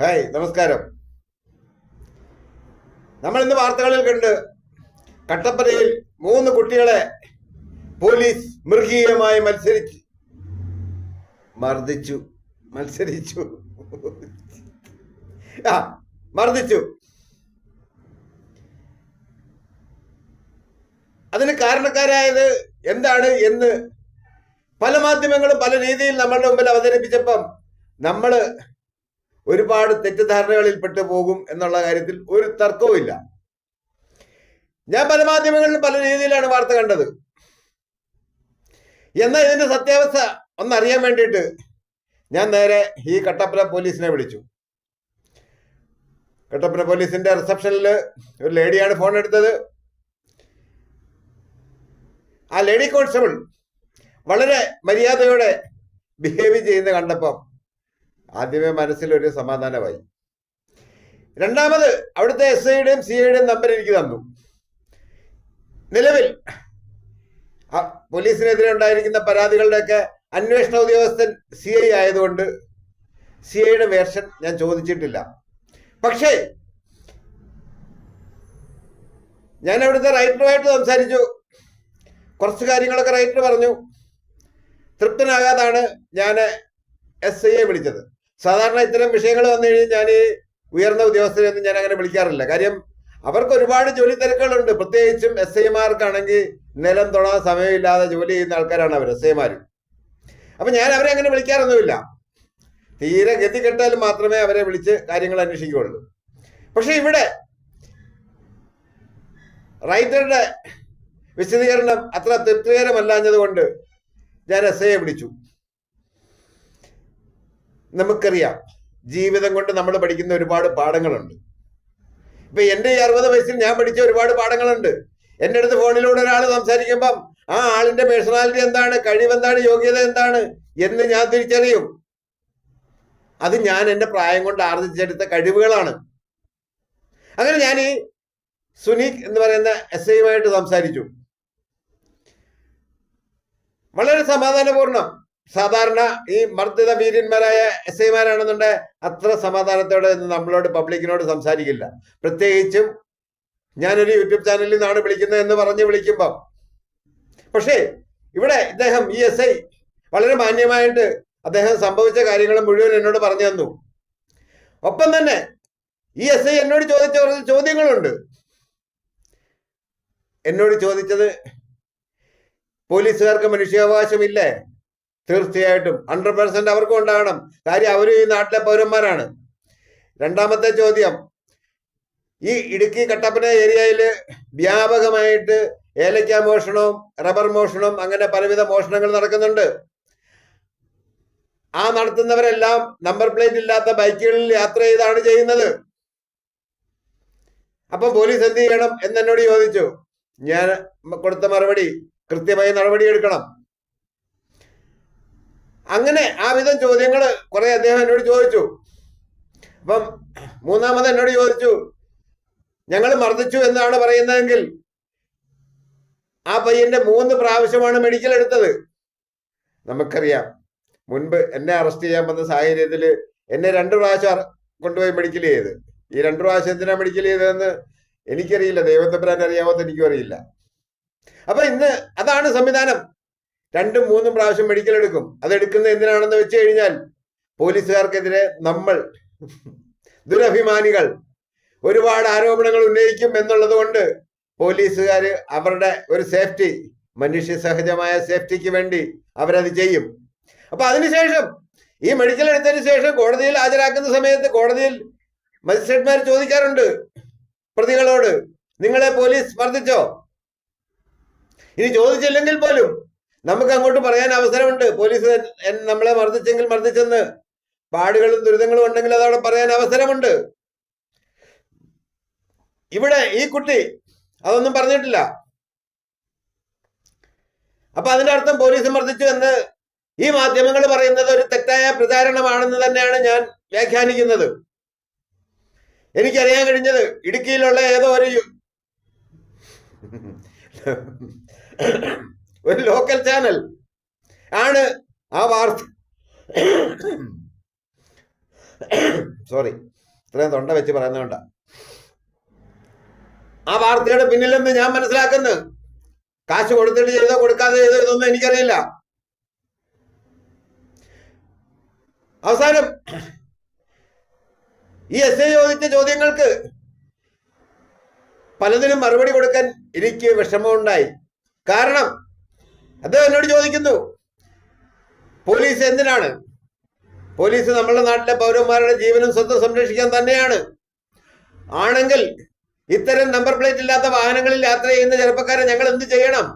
Hi നമസ്കാരം. നമ്മൾ ഇന്ന് വാർത്തകളിൽ കണ്ട് കട്ടപ്പനയിൽ മൂന്ന് കുട്ടികളെ പോലീസ് മൃഗീയമായി മത്സരിച്ച്. മർദ്ദിച്ചു. മത്സരിച്ചു. ആ മർദ്ദിച്ചു. അതിന് കാരണക്കാരായത് എന്താണ് എന്ന് പല മാധ്യമങ്ങളും പല രീതിയിൽ നമ്മളുടെ മുമ്പിൽ അവതരിപ്പിച്ചപ്പം നമ്മൾ ഒരുപാട് തെറ്റിദ്ധാരണകളിൽ പെട്ടു പോകും എന്നുള്ള കാര്യത്തിൽ ഒരു തർക്കവുമില്ല ഞാൻ പല മാധ്യമങ്ങളിൽ പല രീതിയിലാണ് വാർത്ത കണ്ടത്. എന്നാൽ ഇതിന്റെ സത്യാവസ്ഥ ഒന്നറിയാൻ വേണ്ടിയിട്ട് ഞാൻ നേരെ ഈ കട്ടപ്പന പോലീസിനെ വിളിച്ചു. കട്ടപ്പന പോലീസിന്റെ റിസപ്ഷനിൽ ഒരു ലേഡിയാണ് ഫോൺ എടുത്തത്. ആ ലേഡി കോൺസ്റ്റബിൾ വളരെ മര്യാദയോടെ ബിഹേവ് ചെയ്യുന്ന കണ്ടപ്പം ആദ്യമേ മനസ്സിലൊരു സമാധാനമായി. രണ്ടാമത് അവിടുത്തെ എസ് ഐയുടെയും സി ഐയുടെയും നമ്പർ എനിക്ക് തന്നു. നിലവിൽ പോലീസിനെതിരെ ഉണ്ടായിരിക്കുന്ന പരാതികളുടെയൊക്കെ അന്വേഷണ ഉദ്യോഗസ്ഥൻ സി ഐ ആയതുകൊണ്ട് സി ഐയുടെ വേർഷൻ ഞാൻ ചോദിച്ചിട്ടില്ല. പക്ഷേ ഞാൻ അവിടുത്തെ റൈറ്ററുമായിട്ട് സംസാരിച്ചു. കുറച്ച് കാര്യങ്ങളൊക്കെ റൈറ്റർ പറഞ്ഞു. തൃപ്തനാകാതാണ് ഞാൻ എസ് ഐയെ വിളിച്ചത്. സാധാരണ ഇത്തരം വിഷയങ്ങൾ വന്നു കഴിഞ്ഞാൽ ഞാൻ ഉയർന്ന ഉദ്യോഗസ്ഥരെയൊന്നും ഞാൻ അങ്ങനെ വിളിക്കാറില്ല. കാര്യം അവർക്ക് ഒരുപാട് ജോലി തിരക്കുകളുണ്ട്. പ്രത്യേകിച്ചും എസ് ഐമാർക്കാണെങ്കിൽ നിലം തൊടാൻ സമയമില്ലാതെ ജോലി ചെയ്യുന്ന ആൾക്കാരാണ് അവർ എസ് ഐമാർ അപ്പൊ ഞാൻ അവരെ അങ്ങനെ വിളിക്കാറൊന്നുമില്ല. തീരെ ഗതി കെട്ടാൽ മാത്രമേ അവരെ വിളിച്ച് കാര്യങ്ങൾ അന്വേഷിക്കുകയുള്ളൂ. പക്ഷെ ഇവിടെ റൈറ്ററുടെ വിശദീകരണം അത്ര തൃപ്തികരമല്ലാഞ്ഞത് കൊണ്ട് ഞാൻ എസ് ഐയെ വിളിച്ചു. നമുക്കറിയാം. ജീവിതം കൊണ്ട് നമ്മൾ പഠിക്കുന്ന ഒരുപാട് പാഠങ്ങളുണ്ട്. ഇപ്പൊ എന്റെ ഈ അറുപത് വയസ്സിൽ ഞാൻ പഠിച്ച ഒരുപാട് പാഠങ്ങളുണ്ട്. എന്റെ അടുത്ത് ഫോണിലൂടെ ഒരാൾ സംസാരിക്കുമ്പം ആ ആളിന്റെ പേഴ്സണാലിറ്റി എന്താണ്? കഴിവെന്താണ്? യോഗ്യത എന്താണ്? എന്ന് ഞാൻ തിരിച്ചറിയും. അത് ഞാൻ എന്റെ പ്രായം കൊണ്ട് ആർജിച്ചെടുത്ത കഴിവുകളാണ്. അങ്ങനെ ഞാൻ ഈ സുനീക് എന്ന് പറയുന്ന എസ് ഐയുമായിട്ട് സംസാരിച്ചു. വളരെ സമാധാനപൂർണം. സാധാരണ ഈ മർദ്ദിത വീര്യന്മാരായ എസ് ഐമാരാണെന്നുണ്ടെ അത്ര സമാധാനത്തോടെ നമ്മളോട് പബ്ലിക്കിനോട് സംസാരിക്കില്ല. പ്രത്യേകിച്ചും ഞാനൊരു യൂട്യൂബ് ചാനലിൽ നിന്നാണ് വിളിക്കുന്നത് എന്ന് പറഞ്ഞ് വിളിക്കുമ്പം. പക്ഷേ ഇവിടെ ഇദ്ദേഹം ഈ എസ് ഐ വളരെ മാന്യമായിട്ട് അദ്ദേഹം സംഭവിച്ച കാര്യങ്ങൾ മുഴുവൻ എന്നോട് പറഞ്ഞു തന്നു. ഒപ്പം തന്നെ ഈ എസ് ഐ എന്നോട് ചോദിച്ച കുറച്ച് ചോദ്യങ്ങളുണ്ട്. എന്നോട് ചോദിച്ചത് പോലീസുകാർക്ക് മനുഷ്യാവകാശമില്ലേ? തീർച്ചയായിട്ടും ഹൺഡ്രഡ് പെർസെന്റ് അവർക്കും ഉണ്ടാകണം. കാര്യം അവർ ഈ നാട്ടിലെ പൗരന്മാരാണ്. രണ്ടാമത്തെ ചോദ്യം. ഈ ഇടുക്കി കട്ടപ്പന ഏരിയയിൽ വ്യാപകമായിട്ട് ഏലക്ക മോഷണവും റബ്ബർ മോഷണവും അങ്ങനെ പലവിധ മോഷണങ്ങൾ നടക്കുന്നുണ്ട്. ആ നടത്തുന്നവരെല്ലാം നമ്പർ പ്ലേറ്റ് ഇല്ലാത്ത ബൈക്കുകളിൽ യാത്ര ചെയ്താണ് ചെയ്യുന്നത്. അപ്പം പോലീസ് എന്ത് ചെയ്യണം എന്ന് എന്നോട് ചോദിച്ചു. ഞാൻ കൊടുത്ത മറുപടി കൃത്യമായി നടപടിയെടുക്കണം. അങ്ങനെ ആ വിധം ചോദ്യങ്ങൾ കുറെ അദ്ദേഹം എന്നോട് ചോദിച്ചു. അപ്പം മൂന്നാമത് എന്നോട് ചോദിച്ചു ഞങ്ങൾ മർദ്ദിച്ചു എന്നാണ് പറയുന്നതെങ്കിൽ ആ പയ്യന്റെ മൂന്ന് പ്രാവശ്യമാണ് മെഡിക്കൽ എടുത്തത്. നമുക്കറിയാം മുൻപ് എന്നെ അറസ്റ്റ് ചെയ്യാൻ വന്ന സാഹചര്യത്തിൽ എന്നെ രണ്ടു പ്രാവശ്യം കൊണ്ടുപോയി മെഡിക്കൽ ചെയ്ത്. ഈ രണ്ടു പ്രാവശ്യം എന്തിനാ മെഡിക്കൽ ചെയ്തതെന്ന് എനിക്കറിയില്ല ദൈവത്തെ ദൈവത്തമ്പരാൻ അറിയാമോന്ന് എനിക്കും അറിയില്ല. അപ്പൊ ഇന്ന് അതാണ് സംവിധാനം. രണ്ടും മൂന്നും പ്രാവശ്യം മെഡിക്കൽ എടുക്കും. അതെടുക്കുന്നത് എന്തിനാണെന്ന് വെച്ച് കഴിഞ്ഞാൽ പോലീസുകാർക്കെതിരെ നമ്മൾ ദുരഭിമാനികൾ ഒരുപാട് ആരോപണങ്ങൾ ഉന്നയിക്കും എന്നുള്ളത് കൊണ്ട് പോലീസുകാർ അവരുടെ ഒരു സേഫ്റ്റി മനുഷ്യ സഹജമായ സേഫ്റ്റിക്ക് വേണ്ടി അവരത് ചെയ്യും. അപ്പൊ അതിനുശേഷം ഈ മെഡിക്കൽ എടുത്തതിന് ശേഷം കോടതിയിൽ ഹാജരാക്കുന്ന സമയത്ത് കോടതിയിൽ മജിസ്ട്രേറ്റ്മാർ ചോദിക്കാറുണ്ട് പ്രതികളോട് നിങ്ങളെ പോലീസ് മർദ്ദിച്ചോ ഇനി ചോദിച്ചില്ലെങ്കിൽ പോലും നമുക്ക് അങ്ങോട്ട് പറയാൻ അവസരമുണ്ട്. പോലീസ് നമ്മളെ മർദ്ദിച്ചെങ്കിൽ മർദ്ദിച്ചെന്ന്. പാടുകളും ദുരിതങ്ങളും ഉണ്ടെങ്കിൽ അതവിടെ പറയാൻ അവസരമുണ്ട്. ഇവിടെ ഈ കുട്ടി അതൊന്നും പറഞ്ഞിട്ടില്ല. അപ്പൊ അതിന്റെ അർത്ഥം പോലീസ് മർദ്ദിച്ചു എന്ന് ഈ മാധ്യമങ്ങൾ പറയുന്നത് ഒരു തെറ്റായ പ്രചാരണമാണെന്ന് തന്നെയാണ് ഞാൻ വ്യാഖ്യാനിക്കുന്നത്. എനിക്കറിയാൻ കഴിഞ്ഞത് ഇടുക്കിയിലുള്ള ഏതോ ഒരു ഒരു ലോക്കൽ ചാനൽ ആണ് ആ വാർത്ത. സോറി ഇത്രയും തൊണ്ട വെച്ച് പറയുന്നതുകൊണ്ട ആ വാർത്തയുടെ പിന്നിലെന്ന് ഞാൻ മനസ്സിലാക്കുന്നത്. കാശ് കൊടുത്തിട്ട് ചെയ്തോ കൊടുക്കാതെ ചെയ്തോ ഇതൊന്നും എനിക്കറിയില്ല. അവസാനം ഈ എസ് ഐ ചോദിച്ച ചോദ്യങ്ങൾക്ക് പലതിനും മറുപടി കൊടുക്കാൻ എനിക്ക് വിഷമമുണ്ടായി. കാരണം അദ്ദേഹം എന്നോട് ചോദിക്കുന്നു പോലീസ് എന്തിനാണ്? പോലീസ് നമ്മുടെ നാട്ടിലെ പൗരന്മാരുടെ ജീവനും സ്വത്തും സംരക്ഷിക്കാൻ തന്നെയാണ്. ആണെങ്കിൽ ഇത്തരം നമ്പർ പ്ലേറ്റ് ഇല്ലാത്ത വാഹനങ്ങളിൽ യാത്ര ചെയ്യുന്ന ചെറുപ്പക്കാരെ ഞങ്ങൾ എന്ത് ചെയ്യണം?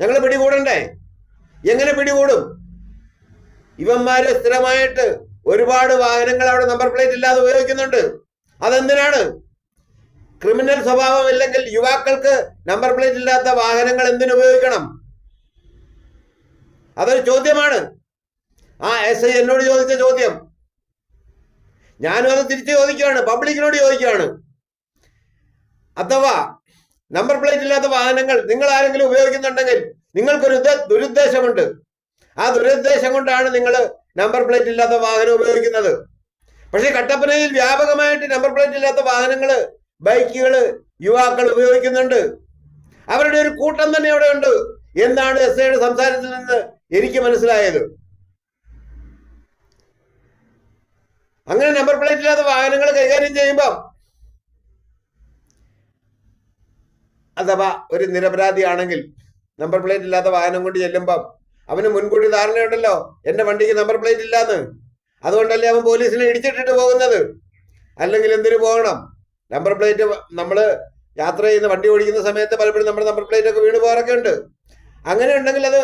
ഞങ്ങൾ പിടികൂടണ്ടേ? എങ്ങനെ പിടികൂടും? ഇവന്മാര് സ്ഥിരമായിട്ട് ഒരുപാട് വാഹനങ്ങൾ അവിടെ നമ്പർ പ്ലേറ്റ് ഇല്ലാതെ ഉപയോഗിക്കുന്നുണ്ട്. അതെന്തിനാണ്? ക്രിമിനൽ സ്വഭാവം ഇല്ലെങ്കിൽ യുവാക്കൾക്ക് നമ്പർ പ്ലേറ്റ് ഇല്ലാത്ത വാഹനങ്ങൾ എന്തിനു ഉപയോഗിക്കണം? അതൊരു ചോദ്യമാണ്. ആ എസ് ഐ എന്നോട് ചോദിച്ച ചോദ്യം. ഞാനും അത് തിരിച്ചു ചോദിക്കുകയാണ്. പബ്ലിക്കിനോട് ചോദിക്കുകയാണ്. അഥവാ നമ്പർ പ്ലേറ്റ് ഇല്ലാത്ത വാഹനങ്ങൾ നിങ്ങൾ ആരെങ്കിലും ഉപയോഗിക്കുന്നുണ്ടെങ്കിൽ നിങ്ങൾക്കൊരു ദുരുദ്ദേശമുണ്ട്. ആ ദുരുദ്ദേശം കൊണ്ടാണ് നിങ്ങൾ നമ്പർ പ്ലേറ്റ് ഇല്ലാത്ത വാഹനം ഉപയോഗിക്കുന്നത്. പക്ഷേ കട്ടപ്പനയിൽ വ്യാപകമായിട്ട് നമ്പർ പ്ലേറ്റ് ഇല്ലാത്ത വാഹനങ്ങൾ ബൈക്കുകൾ യുവാക്കൾ ഉപയോഗിക്കുന്നുണ്ട്. അവരുടെ ഒരു കൂട്ടം തന്നെ അവിടെ ഉണ്ട്. എന്നാണ് എസ് ഐയുടെ സംസാരത്തിൽ നിന്ന് എനിക്ക് മനസ്സിലായത്. അങ്ങനെ നമ്പർ പ്ലേറ്റ് ഇല്ലാത്ത വാഹനങ്ങൾ കൈകാര്യം ചെയ്യുമ്പോൾ അഥവാ ഒരു നിരപരാധിയാണെങ്കിൽ നമ്പർ പ്ലേറ്റ് ഇല്ലാത്ത വാഹനം കൊണ്ട് ചെല്ലുമ്പം അവന് മുൻകൂട്ടി ധാരണയുണ്ടല്ലോ എന്റെ വണ്ടിക്ക് നമ്പർ പ്ലേറ്റ് ഇല്ലാന്ന് അതുകൊണ്ടല്ലേ അവൻ പോലീസിനെ ഇടിച്ചിട്ടിട്ട് പോകുന്നത്? അല്ലെങ്കിൽ എന്തിനു പോകണം? നമ്പർ പ്ലേറ്റ് നമ്മൾ യാത്ര ചെയ്യുന്ന വണ്ടി ഓടിക്കുന്ന സമയത്ത് പലപ്പോഴും നമ്മുടെ നമ്പർ പ്ലേറ്റ് ഒക്കെ വീണ് പോകാറൊക്കെ ഉണ്ട്. അങ്ങനെ ഉണ്ടെങ്കിൽ അത്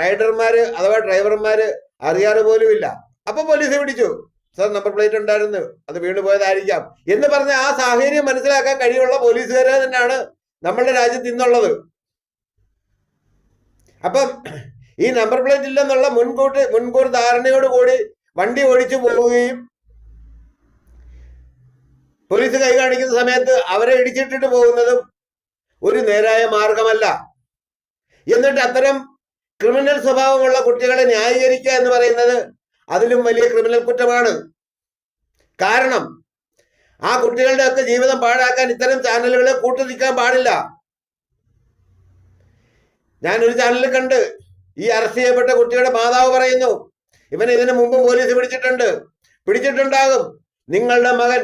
റൈഡർമാർ അഥവാ ഡ്രൈവർമാർ അറിയാറ് പോലും ഇല്ല. അപ്പൊ പോലീസ് പിടിച്ചു. സാർ നമ്പർ പ്ലേറ്റ് ഉണ്ടായിരുന്നു. അത് വീണ് പോയതായിരിക്കാം. എന്ന് പറഞ്ഞ ആ സാഹചര്യം മനസ്സിലാക്കാൻ കഴിയുള്ള പോലീസുകാരെ തന്നെയാണ് നമ്മളുടെ രാജ്യത്ത് ഇന്നുള്ളത്. അപ്പം ഈ നമ്പർ പ്ലേറ്റ് ഇല്ലെന്നുള്ള മുൻകൂട്ടി മുൻകൂർ ധാരണയോടുകൂടി വണ്ടി ഓടിച്ചു പോവുകയും പോലീസ് കൈ കാണിക്കുന്ന സമയത്ത് അവരെ ഇടിച്ചിട്ടിട്ട് പോകുന്നതും ഒരു നേരായ മാർഗമല്ല. എന്നിട്ട് അത്തരം ക്രിമിനൽ സ്വഭാവമുള്ള കുട്ടികളെ ന്യായീകരിക്കുക എന്ന് പറയുന്നത് അതിലും വലിയ ക്രിമിനൽ കുറ്റമാണ്. കാരണം ആ കുട്ടികളുടെ ഒക്കെ ജീവിതം പാഴാക്കാൻ ഇത്തരം ചാനലുകളെ കൂട്ടുനിൽക്കാൻ പാടില്ല. ഞാൻ ഒരു ചാനലിൽ കണ്ട് ഈ അറസ്റ്റ് ചെയ്യപ്പെട്ട കുട്ടിയുടെ മാതാവ് പറയുന്നു ഇവൻ ഇതിനു മുമ്പ് പോലീസ് പിടിച്ചിട്ടുണ്ട്. പിടിച്ചിട്ടുണ്ടാകും. നിങ്ങളുടെ മകൻ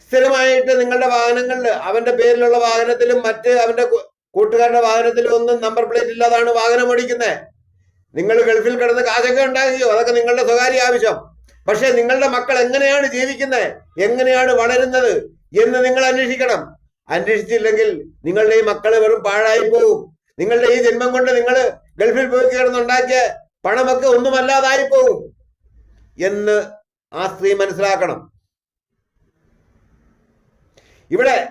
സ്ഥിരമായിട്ട് നിങ്ങളുടെ വാഹനങ്ങളിൽ അവന്റെ പേരിലുള്ള വാഹനത്തിലും മറ്റ് അവന്റെ കൂട്ടുകാരുടെ വാഹനത്തിലും ഒന്നും നമ്പർ പ്ലേറ്റ് ഇല്ലാതാണ് വാഹനം ഓടിക്കുന്നത് നിങ്ങൾ ഗൾഫിൽ കിടന്ന് കാശൊക്കെ ഉണ്ടാക്കിയോ? അതൊക്കെ നിങ്ങളുടെ സ്വകാര്യ ആവശ്യം. പക്ഷെ നിങ്ങളുടെ മക്കൾ എങ്ങനെയാണ് ജീവിക്കുന്നത് എങ്ങനെയാണ് വളരുന്നത്? എന്ന് നിങ്ങൾ അന്വേഷിക്കണം. അന്വേഷിച്ചില്ലെങ്കിൽ നിങ്ങളുടെ ഈ മക്കൾ വെറും പാഴായി പോകും നിങ്ങളുടെ ഈ ജന്മം കൊണ്ട് നിങ്ങൾ ഗൾഫിൽ പോയി കിടന്നുണ്ടാക്കിയ പണമൊക്കെ ഒന്നുമല്ലാതായി പോകും എന്ന് ആ സ്ത്രീ മനസ്സിലാക്കണം. ഇവിടെ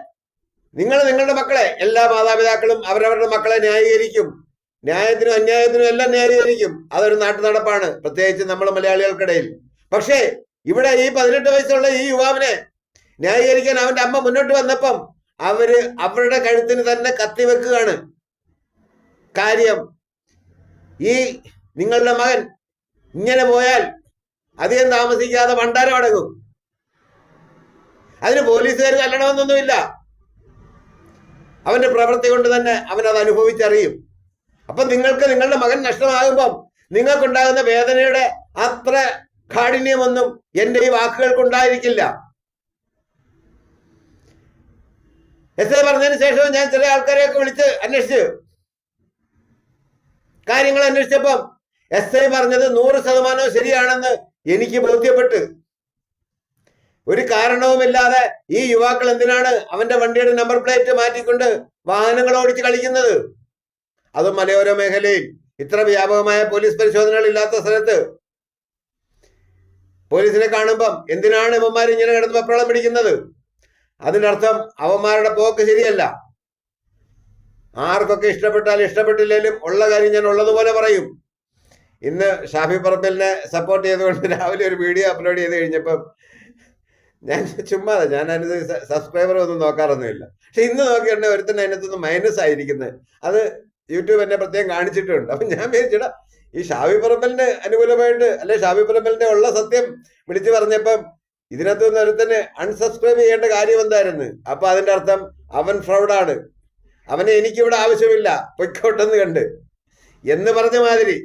നിങ്ങൾ നിങ്ങളുടെ മക്കളെ എല്ലാ മാതാപിതാക്കളും അവരവരുടെ മക്കളെ ന്യായീകരിക്കും. ന്യായത്തിനും അന്യായത്തിനും എല്ലാം ന്യായീകരിക്കും. അതൊരു നാട്ടു നടപ്പാണ് പ്രത്യേകിച്ച് നമ്മൾ മലയാളികൾക്കിടയിൽ. പക്ഷേ ഇവിടെ ഈ പതിനെട്ട് വയസ്സുള്ള ഈ യുവാവിനെ ന്യായീകരിക്കാൻ അവന്റെ അമ്മ മുന്നോട്ട് വന്നപ്പം അവർ അവരുടെ കഴുത്തിന് തന്നെ കത്തിവെക്കുകയാണ് കാര്യം ഈ നിങ്ങളുടെ മകൻ ഇങ്ങനെ പോയാൽ അധികം താമസിക്കാതെ ഭണ്ഡാരം അടങ്ങും. അതിന് പോലീസുകാർ തല്ലണമെന്നൊന്നുമില്ല. അവന്റെ പ്രവൃത്തി കൊണ്ട് തന്നെ അവൻ അത് അനുഭവിച്ചറിയും. അപ്പൊ നിങ്ങൾക്ക് നിങ്ങളുടെ മകൻ നഷ്ടമാകുമ്പം നിങ്ങൾക്കുണ്ടാകുന്ന വേദനയുടെ അത്ര കാഠിന്യമൊന്നും എന്റെ ഈ വാക്കുകൾക്കുണ്ടായിരിക്കില്ല. എസ് എ പറഞ്ഞതിന് ശേഷവും ഞാൻ ചില ആൾക്കാരെയൊക്കെ വിളിച്ച് അന്വേഷിച്ച് കാര്യങ്ങൾ അന്വേഷിച്ചപ്പം എസ് ഐ പറഞ്ഞത് നൂറ് ശതമാനവും ശരിയാണെന്ന് എനിക്ക് ബോധ്യപ്പെട്ട് ഒരു കാരണവുമില്ലാതെ ഈ യുവാക്കൾ എന്തിനാണ് അവന്റെ വണ്ടിയുടെ നമ്പർ പ്ലേറ്റ് മാറ്റിക്കൊണ്ട് വാഹനങ്ങൾ ഓടിച്ച് കളിക്കുന്നത്? അത് മലയോര മേഖലയിൽ. ഇത്ര വ്യാപകമായ പോലീസ് പരിശോധനകൾ ഇല്ലാത്ത സ്ഥലത്ത് പോലീസിനെ കാണുമ്പം എന്തിനാണ് ഇവന്മാർ ഇങ്ങനെ കിടന്ന് പപ്പളം പിടിക്കുന്നത്? അതിനർത്ഥം അവന്മാരുടെ പോക്ക് ശരിയല്ല. ആർക്കൊക്കെ ഇഷ്ടപ്പെട്ടാൽ ഇഷ്ടപ്പെട്ടില്ലെങ്കിലും ഉള്ള കാര്യം ഞാൻ ഉള്ളതുപോലെ പറയും. ഇന്ന് ഷാഫി പറമ്പലിനെ സപ്പോർട്ട് ചെയ്തുകൊണ്ട് രാവിലെ ഒരു വീഡിയോ അപ്ലോഡ് ചെയ്ത് കഴിഞ്ഞപ്പം ഞാൻ ചുമ്മാതെ ഞാൻ അതിന് സബ്സ്ക്രൈബർ ഒന്നും നോക്കാറൊന്നുമില്ല. പക്ഷെ ഇന്ന് നോക്കിയിട്ട് ഒരുത്തന്നെ അതിനകത്തുനിന്ന് മൈനസ് ആയിരിക്കുന്നത് അത് യൂട്യൂബ് എന്നെ പ്രത്യേകം കാണിച്ചിട്ടുണ്ട്. അപ്പൊ ഞാൻ വിചാരിച്ചിടാ ഈ ഷാവി പറമ്പലിന്റെ അനുകൂലമായിട്ട് അല്ലെ ഷാവി പറമ്പലിന്റെ ഉള്ള സത്യം വിളിച്ചു പറഞ്ഞപ്പം ഇതിനകത്ത് നിന്ന് ഒരുത്തന്നെ അൺസബ്സ്ക്രൈബ് ചെയ്യേണ്ട കാര്യം എന്തായിരുന്നു? അപ്പൊ അതിന്റെ അർത്ഥം അവൻ ഫ്രൗഡാണ് അവനെ എനിക്കിവിടെ ആവശ്യമില്ല. പൊയ്ക്കോട്ടെന്ന് കണ്ട്. എന്ന് പറഞ്ഞ മാതിരി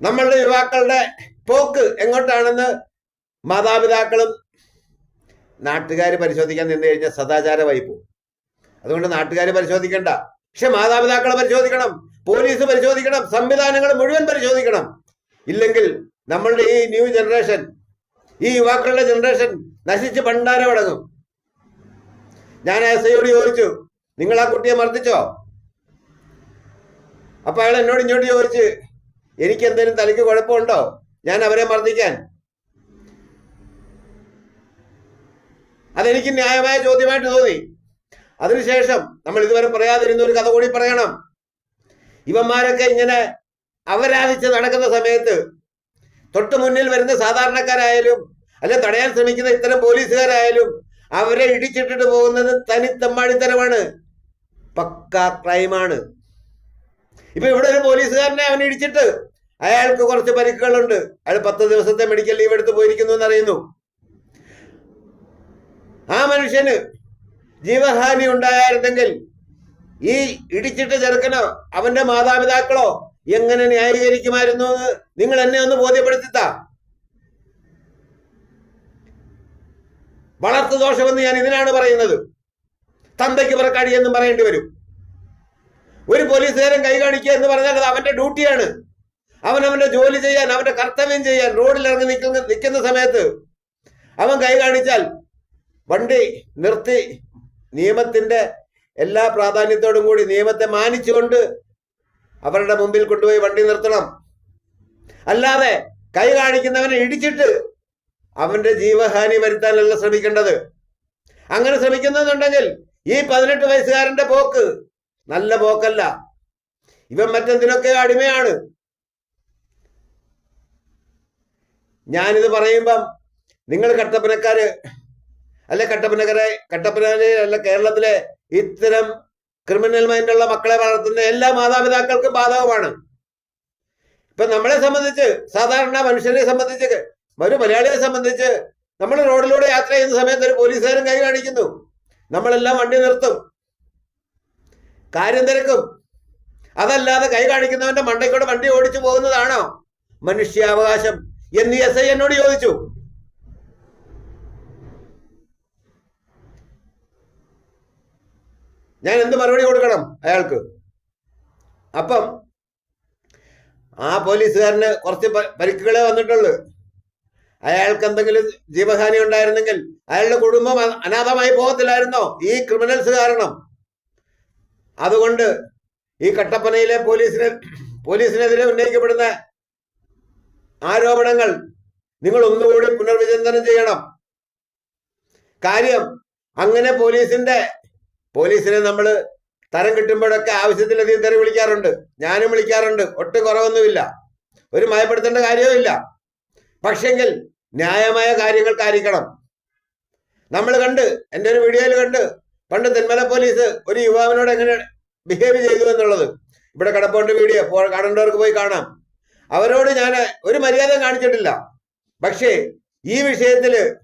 നമ്മളുടെ യുവാക്കളുടെ പോക്ക് എങ്ങോട്ടാണെന്ന് മാതാപിതാക്കളും നാട്ടുകാർ പരിശോധിക്കാൻ നിന്ന് കഴിഞ്ഞാൽ സദാചാരമായി പോകും അതുകൊണ്ട് നാട്ടുകാർ പരിശോധിക്കണ്ട. പക്ഷെ മാതാപിതാക്കളെ പരിശോധിക്കണം പോലീസ് പരിശോധിക്കണം സംവിധാനങ്ങൾ മുഴുവൻ പരിശോധിക്കണം. ഇല്ലെങ്കിൽ നമ്മളുടെ ഈ ന്യൂ ജനറേഷൻ ഈ യുവാക്കളുടെ ജനറേഷൻ നശിച്ച് പണ്ടാരമടങ്ങും. ഞാൻ എസ് ഐയോട് ചോദിച്ചു നിങ്ങൾ ആ കുട്ടിയെ മർദ്ദിച്ചോ? അപ്പൊ അയാൾ എന്നോട് ഇങ്ങോട്ട് ചോദിച്ച് എനിക്ക് എന്തെങ്കിലും തലയ്ക്ക് കുഴപ്പമുണ്ടോ? ഞാൻ അവരെ മർദ്ദിക്കാൻ. അതെനിക്ക് ന്യായമായ ചോദ്യമായിട്ട് തോന്നി. അതിനുശേഷം നമ്മൾ ഇതുവരെ പറയാതിരുന്ന ഒരു കഥ കൂടി പറയണം. ഇവന്മാരൊക്കെ ഇങ്ങനെ അവരാധിച്ച് നടക്കുന്ന സമയത്ത് തൊട്ട് മുന്നിൽ വരുന്ന സാധാരണക്കാരായാലും അല്ലെ തടയാൻ ശ്രമിക്കുന്ന ഇത്തരം പോലീസുകാരായാലും അവരെ ഇടിച്ചിട്ടിട്ട് പോകുന്നത് തനി തെമ്മാടിത്തരമാണ് പക്ക ക്രൈമാണ്. ഇപ്പൊ ഇവിടെ ഒരു പോലീസുകാരനെ അവൻ ഇടിച്ചിട്ട് അയാൾക്ക് കുറച്ച് പരിക്കുകളുണ്ട്. അയാൾ പത്ത് ദിവസത്തെ മെഡിക്കൽ ലീവ് എടുത്ത് പോയിരിക്കുന്നു എന്നറിയുന്നു. ആ മനുഷ്യന് ജീവഹാനി ഉണ്ടായിരുന്നെങ്കിൽ ഈ ഇടിച്ചിട്ട് ചെറുക്കനോ അവന്റെ മാതാപിതാക്കളോ എങ്ങനെ ന്യായീകരിക്കുമായിരുന്നു എന്ന് നിങ്ങൾ എന്നെ ഒന്ന് ബോധ്യപ്പെടുത്തിത്ത. വളർത്തു ദോഷമെന്ന് ഞാൻ ഇതിനാണ് പറയുന്നത്. തന്തയ്ക്ക് പിറക്കാടി എന്നും പറയേണ്ടി വരും. ഒരു പോലീസുകാരൻ കൈ കാണിക്കുക എന്ന് പറഞ്ഞാൽ അത് അവന്റെ ഡ്യൂട്ടിയാണ്. അവൻ അവന്റെ ജോലി ചെയ്യാൻ അവന്റെ കർത്തവ്യം ചെയ്യാൻ റോഡിൽ ഇറങ്ങി നിൽക്കുന്ന നിൽക്കുന്ന സമയത്ത് അവൻ കൈ കാണിച്ചാൽ വണ്ടി നിർത്തി നിയമത്തിന്റെ എല്ലാ പ്രാധാന്യത്തോടും കൂടി നിയമത്തെ മാനിച്ചുകൊണ്ട് അവരുടെ മുമ്പിൽ കൊണ്ടുപോയി വണ്ടി നിർത്തണം. അല്ലാതെ കൈ കാണിക്കുന്നവനെ ഇടിച്ചിട്ട് അവന്റെ ജീവഹാനി വരുത്താനല്ല ശ്രമിക്കേണ്ടത്. അങ്ങനെ ശ്രമിക്കുന്നുണ്ടെങ്കിൽ ഈ പതിനെട്ട് വയസ്സുകാരന്റെ പോക്ക് നല്ല പോക്കല്ല. ഇവൻ മറ്റെന്തിനൊക്കെ അടിമയാണ്? ഞാനിത് പറയുമ്പം നിങ്ങൾ കട്ടപ്പനക്കാര് അല്ലെ കട്ടപ്പനക്കരെ കട്ടപ്പനയിലെ അല്ല കേരളത്തിലെ ഇത്തരം ക്രിമിനൽ മൈൻഡുള്ള മക്കളെ വളർത്തുന്ന എല്ലാ മാതാപിതാക്കൾക്കും ബാധകമാണ്. ഇപ്പൊ നമ്മളെ സംബന്ധിച്ച് സാധാരണ മനുഷ്യരെ സംബന്ധിച്ച് ഒരു മലയാളിയെ സംബന്ധിച്ച് നമ്മൾ റോഡിലൂടെ യാത്ര ചെയ്യുന്ന സമയത്ത് ഒരു പോലീസുകാരൻ കൈ കാണിക്കുന്നു. നമ്മളെല്ലാം വണ്ടി നിർത്തും. കാര്യം തിരക്കും. അതല്ലാതെ കൈ കാണിക്കുന്നവന്റെ മണ്ടയ്ക്കൂടെ വണ്ടി ഓടിച്ചു പോകുന്നതാണോ? മനുഷ്യാവകാശം. എന്ന് എസ് ഐ എന്നോട് ചോദിച്ചു. ഞാൻ എന്ത് മറുപടി കൊടുക്കണം അയാൾക്ക്? അപ്പം ആ പോലീസുകാരന് കുറച്ച് പരിക്കുകളേ വന്നിട്ടുള്ളൂ. അയാൾക്ക് എന്തെങ്കിലും ജീവഹാനി ഉണ്ടായിരുന്നെങ്കിൽ അയാളുടെ കുടുംബം അനാഥമായി പോകത്തില്ലായിരുന്നോ? ഈ ക്രിമിനൽസ് കാരണം. അതുകൊണ്ട് ഈ കട്ടപ്പനയിലെ പോലീസിനെ പോലീസിനെതിരെ ഉന്നയിക്കപ്പെടുന്ന ആരോപണങ്ങൾ നിങ്ങൾ ഒന്നുകൂടി പുനർവിചിന്തനം ചെയ്യണം. കാര്യം അങ്ങനെ പോലീസിന്റെ പോലീസിനെ നമ്മൾ തരം കിട്ടുമ്പോഴൊക്കെ ആവശ്യത്തിലധികം തെറി വിളിക്കാറുണ്ട്. ഞാനും വിളിക്കാറുണ്ട്. ഒട്ടും കുറവൊന്നുമില്ല. ഒരു മയപ്പെടുത്തേണ്ട കാര്യവുമില്ല. പക്ഷെങ്കിൽ ന്യായമായ കാര്യങ്ങൾ കാര്യങ്ങൾക്കായിരിക്കണം നമ്മൾ കണ്ട് എന്റെ ഒരു വീഡിയോയിൽ കണ്ട് പണ്ട് തെന്മല പോലീസ് ഒരു യുവാവിനോട് എങ്ങനെ ബിഹേവ് ചെയ്തു എന്നുള്ളത്. ഇവിടെ കിടപ്പുണ്ട് വീഡിയോ കാണേണ്ടവർക്ക് പോയി കാണാം. അവരോട് ഞാൻ ഒരു മര്യാദ കാണിച്ചിട്ടില്ല. പക്ഷേ ഈ വിഷയത്തിൽ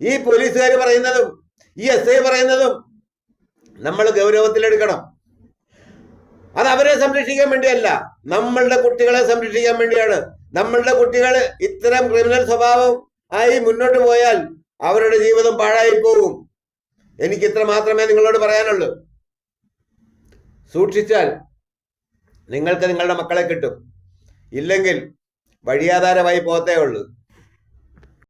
ഈ പോലീസുകാർ പറയുന്നതും ഈ എസ് ഐ പറയുന്നതും നമ്മൾ ഗൗരവത്തിലെടുക്കണം അത് അവരെ സംരക്ഷിക്കാൻ വേണ്ടിയല്ല. നമ്മളുടെ കുട്ടികളെ സംരക്ഷിക്കാൻ വേണ്ടിയാണ്. നമ്മളുടെ കുട്ടികൾ ഇത്തരം ക്രിമിനൽ സ്വഭാവം ആയി മുന്നോട്ട് പോയാൽ അവരുടെ ജീവിതം പാഴായി പോകും. എനിക്ക് ഇത്ര മാത്രമേ നിങ്ങളോട് പറയാനുള്ളൂ. സൂക്ഷിച്ചാൽ നിങ്ങൾക്ക് നിങ്ങളുടെ മക്കളെ കിട്ടും. ഇല്ലെങ്കിൽ വഴിയാധാരമായി പോകത്തേ ഉള്ളൂ.